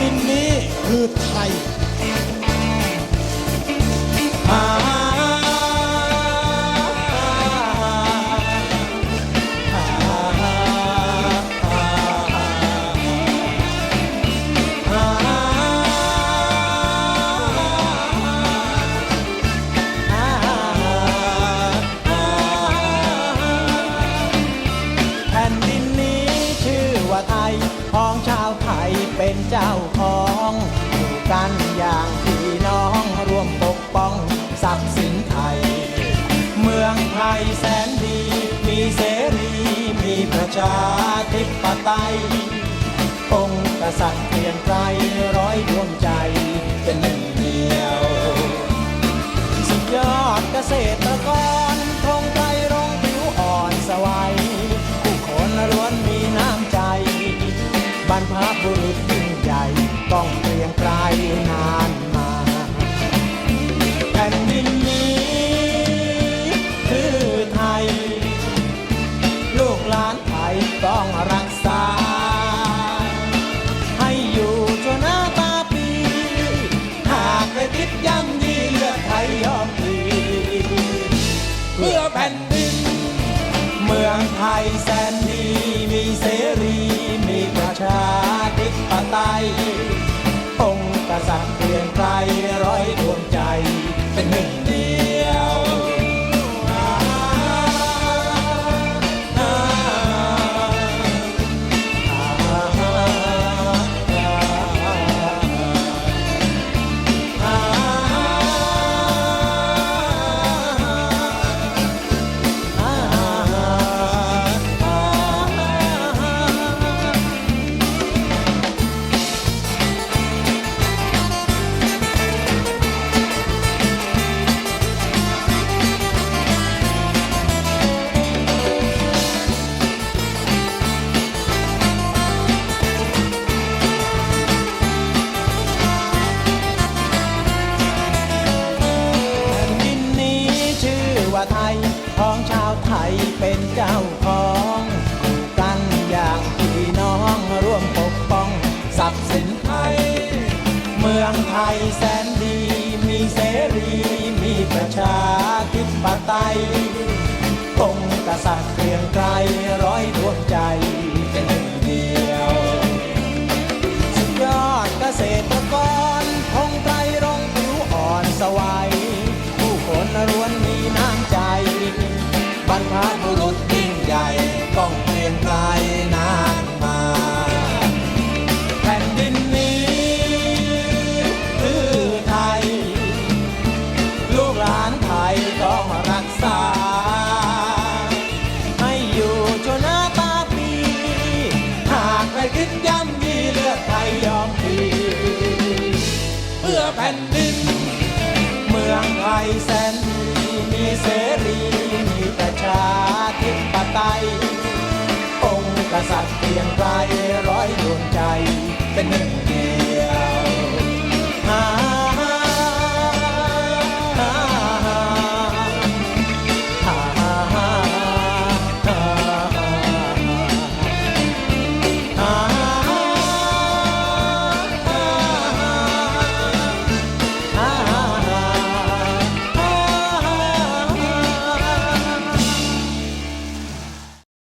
ดินนี้คือไทยแผ่นดินนี้ชื่อว่าไทยของชาว เป็นเจ้าของอยู่กันอย่างพี่น้องร่วมปกป้องทรัพย์สินไทย เมืองไทยแสนดี มีเสรี มีประชาธิปไตยองค์กษัตริย์เพียงไกลร้อยดวงใจเป็นหนึ่งเดียว สุดยอดเกษตรกรทงไทยรงผิวอ่อนสวัยผู้คนล้วนมีน้ำใจบรรพ บุ องค์กษัตริย์เกรียงไกรร้อยดวงใจเป็นหนึ่งเดียวสุดยอดเกษตรกรคงไตรรงผิวอ่อนสว่าง มืองไทยแสนดีมีเสรีมีประชาธิปไตยองค์กษัตริย์เพียงไกลร้อยดวงใจเป็นหนึ่ง